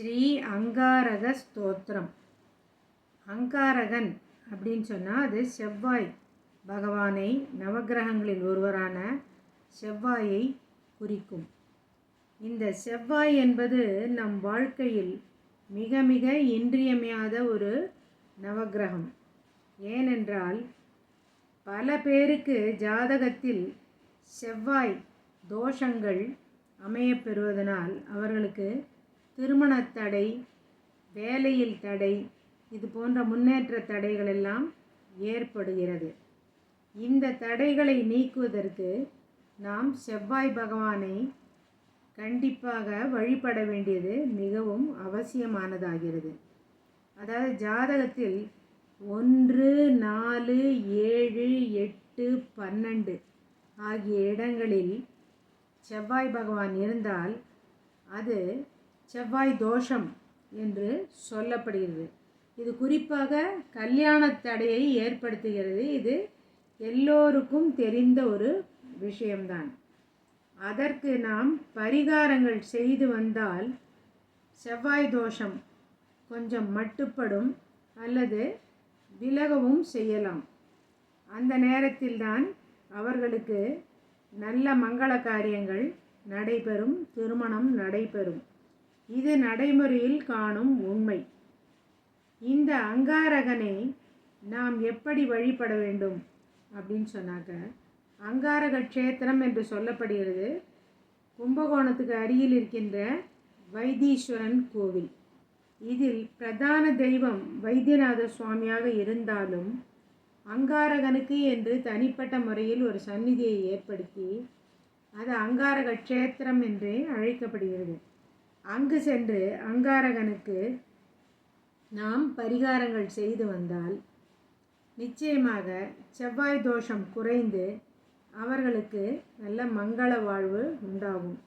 ஸ்ரீ அங்காரக ஸ்தோத்திரம். அங்காரகன் அப்படின்னு சொன்னால் அது செவ்வாய். பகவானை நவக்கிரகங்களில் ஒருவரான செவ்வாயை குறிக்கும். இந்த செவ்வாய் என்பது நம் வாழ்க்கையில் மிக மிக இன்றியமையாத ஒரு நவக்கிரகம் ஏனென்றால் பல பேருக்கு ஜாதகத்தில் செவ்வாய் தோஷங்கள் அமையப்பெறுவதனால் அவர்களுக்கு திருமணத் தடை வேலையில் தடை இது போன்ற முன்னேற்ற தடைகள் எல்லாம் ஏற்படுகிறது. இந்த தடைகளை நீக்குவதற்கு நாம் செவ்வாய் பகவானை கண்டிப்பாக வழிபட வேண்டியது மிகவும் அவசியமானதாகிறது. அதாவது ஜாதகத்தில் ஒன்று நாலு ஏழு எட்டு பன்னெண்டு ஆகிய இடங்களில் செவ்வாய் பகவான் இருந்தால் அது செவ்வாய் தோஷம் என்று சொல்லப்படுகிறது. இது குறிப்பாக கல்யாண தடையை ஏற்படுத்துகிறது. இது எல்லோருக்கும் தெரிந்த ஒரு விஷயம்தான். அதற்கு நாம் பரிகாரங்கள் செய்து வந்தால் செவ்வாய் தோஷம் கொஞ்சம் மட்டுப்படும் அல்லது விலகவும் செய்யலாம். அந்த நேரத்தில்தான் அவர்களுக்கு நல்ல மங்கள காரியங்கள் நடைபெறும் திருமணம் நடைபெறும். இது நடைமுறையில் காணும் உண்மை. இந்த அங்காரகனை நாம் எப்படி வழிபட வேண்டும்? அப்படின்னு சொன்னாக்க அங்காரக க்ஷேத்திரம் என்று சொல்லப்படுகிறது. கும்பகோணத்துக்கு அருகில் இருக்கின்ற வைத்தீஸ்வரன் கோவில். இதில் பிரதான தெய்வம் வைத்தியநாத சுவாமியாக இருந்தாலும் அங்காரகனுக்கு என்று தனிப்பட்ட முறையில் ஒரு சந்நிதியை ஏற்படுத்தி அது அங்காரக க்ஷேத்திரம் என்றே அழைக்கப்படுகிறது. அங்கு சென்று அங்காரகனுக்கு நாம் பரிகாரங்கள் செய்து வந்தால் நிச்சயமாக செவ்வாய் தோஷம் குறைந்து அவர்களுக்கு நல்ல மங்கள வாழ்வு உண்டாகும்.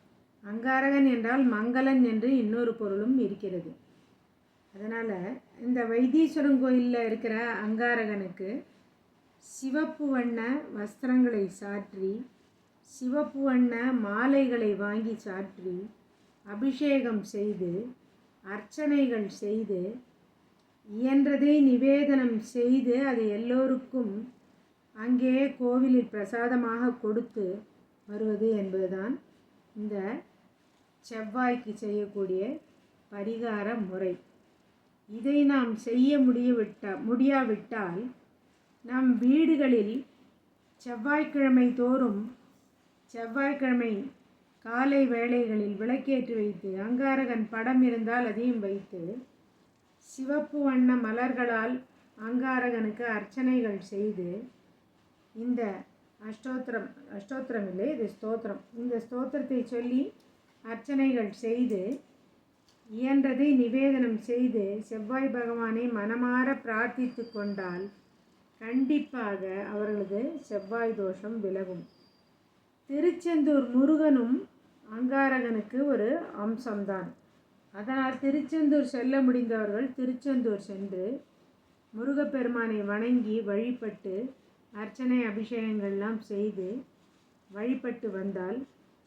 அங்காரகன் என்றால் மங்களன் என்று இன்னொரு பொருளும் இருக்கிறது. அதனால் இந்த வைத்தீஸ்வரன் கோயிலில் இருக்கிற அங்காரகனுக்கு சிவப்பு வண்ண வஸ்திரங்களை சாற்றி சிவப்பு வண்ண மாலைகளை வாங்கி சாற்றி அபிஷேகம் செய்து அர்ச்சனைகள் செய்து இயன்றதை நிவேதனம் செய்து அதை எல்லோருக்கும் அங்கே கோவிலில் பிரசாதமாக கொடுத்து வருவது என்பதுதான் இந்த செவ்வாய்க்கு செய்யக்கூடிய பரிகார முறை. இதை நாம் செய்ய முடியவிட்ட முடியாவிட்டால் நம் வீடுகளில் செவ்வாய்க்கிழமை தோறும் செவ்வாய்க்கிழமை காலை வேளைகளில் விளக்கேற்றி வைத்து அங்காரகன் படம் இருந்தால் அதையும் வைத்து சிவப்பு வண்ண மலர்களால் அங்காரகனுக்கு அர்ச்சனைகள் செய்து இந்த அஷ்டோத்திரம் அஷ்டோத்திரம் இல்லை இது ஸ்தோத்திரம். இந்த ஸ்தோத்திரத்தை சொல்லி அர்ச்சனைகள் செய்து இயன்றதை நிவேதனம் செய்து செவ்வாய் பகவானை மனமாற பிரார்த்தித்து கொண்டால் கண்டிப்பாக அவர்களது செவ்வாய் தோஷம் விலகும். திருச்செந்தூர் முருகனும் அங்காரகனுக்கு ஒரு அம்சம்தான். அதனால் திருச்செந்தூர் செல்ல முடிந்தவர்கள் திருச்செந்தூர் சென்று முருகப்பெருமானை வணங்கி வழிபட்டு அர்ச்சனை அபிஷேகங்கள்லாம் செய்து வழிபட்டு வந்தால்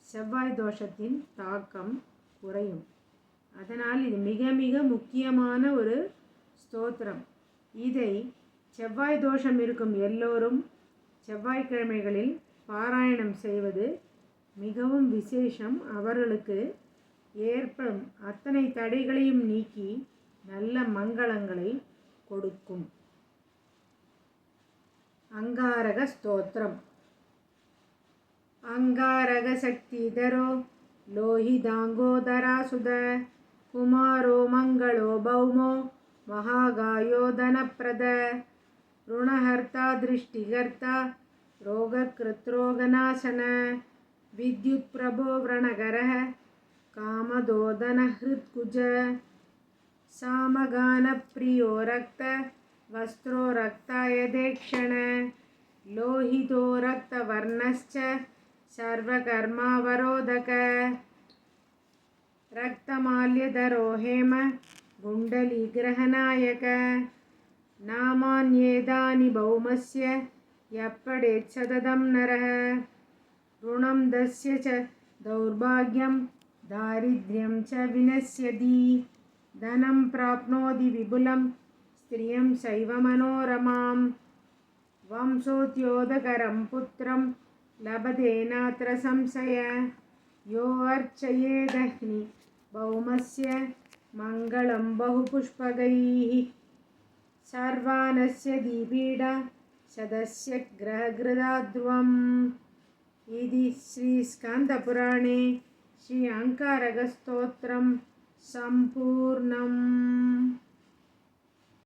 செவ்வாய் தோஷத்தின் தாக்கம் குறையும். அதனால் இது மிக மிக முக்கியமான ஒரு ஸ்தோத்திரம். இதை செவ்வாய் தோஷம் இருக்கும் எல்லோரும் செவ்வாய்க்கிழமைகளில் பாராயணம் செய்வது மிகவும் விசேஷம் அவர்களுக்கு ஏற்படும் அத்தனை தடைகளையும் நீக்கி நல்ல மங்களங்களை கொடுக்கும் அங்காரக ஸ்தோத்திரம் அங்காரக சக்திதரோ லோஹிதாங்கோதராசுத குமாரோ மங்களோ பௌமோ महागायोदनप्रद ऋणहर्ता दृष्टिकर्ता रोगकृत्रोगनाशन विद्युत्प्रभो व्रणकरः कामदोदनहृत्कुज सामगानप्रियो रक्त वस्त्रो रक्ताय देक्षण लोहितो रक्तवर्णश्च सर्वकर्मावरोधक रक्तमाल्यधरो हेम गुण्डलीग्रहनायक नामान्येदानि भौमस्य यप्पडेत् सततं नरः ऋणं दस्य च दौर्भाग्यं दारिद्र्यं च विनश्यति। धनं प्राप्नोति विपुलं स्त्रियं शैव मनोरमां वंशोद्योतकरं पुत्रं लभते नात्र संशय। यो अर्चयेदग्नि भौमस्य मङ्गलं बहुपुष्पकैः। सर्वानस्य दीपीडा शतस्य ఇది శ్రీ స్కందపురాణే. శ్రీ అంకారగస్తోత్రం సంపూర్ణం.